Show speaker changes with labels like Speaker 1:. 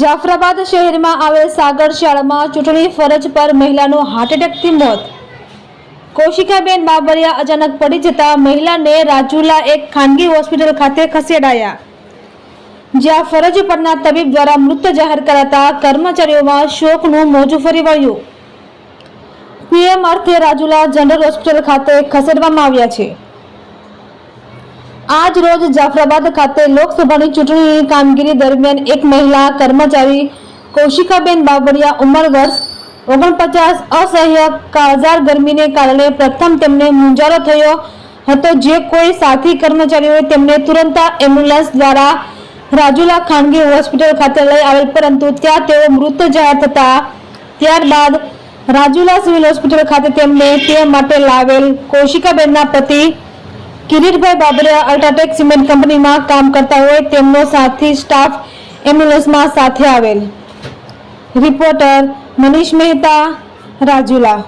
Speaker 1: જાફરાબાદ શહેરમાં આવેલ સાગર શાળામાં ચૂંટણી ફરજ પર મહિલાનું હાર્ટ એટેકથી મોત. કૌશિકાબેન બાબરિયા અચાનક પડી જતા મહિલાને રાજુલા એક ખાનગી હોસ્પિટલ ખાતે ખસેડાયા. જ્યાં ફરજ પરના તબીબ દ્વારા મૃત જાહેર કરાતા કર્મચારીઓમાં શોકનું મોજું ફરી વળ્યું. પીએમ અર્થે રાજુલા જનરલ હોસ્પિટલ ખાતે ખસેડવામાં આવ્યા છે. આજ રોજ જાફરાબાદ ખાતે લોકસભાની ચૂંટણીની કામગીરી દરમિયાન એક મહિલા કર્મચારી કૌશિકાબેન બાબરિયા ઉંમર વર્ષ ઓગણપચાસ અસહ્ય કાળઝાર ગરમીને કારણે પ્રથમ તેમને મુંજારો થયો હતો. જે કોઈ સાથી કર્મચારીઓએ તેમને તુરંત એમ્બ્યુલન્સ દ્વારા રાજુલા ખાનગી હોસ્પિટલ ખાતે લઈ આવેલ, પરંતુ ત્યાં તેઓ મૃત જાહેર થતા ત્યારબાદ રાજુલા સિવિલ હોસ્પિટલ ખાતે તેમને તે માટે લાવેલ કૌશિકાબેનના પતિ કિરીટભાઈ બાબરિયા અલ્ટ્રાટેક સિમેન્ટ કંપનીમાં કામ કરતા હોય તેમનો સાથી સ્ટાફ એમ્બ્યુલન્સમાં સાથે આવેલ. રિપોર્ટર મનીષ મહેતા રાજુલા.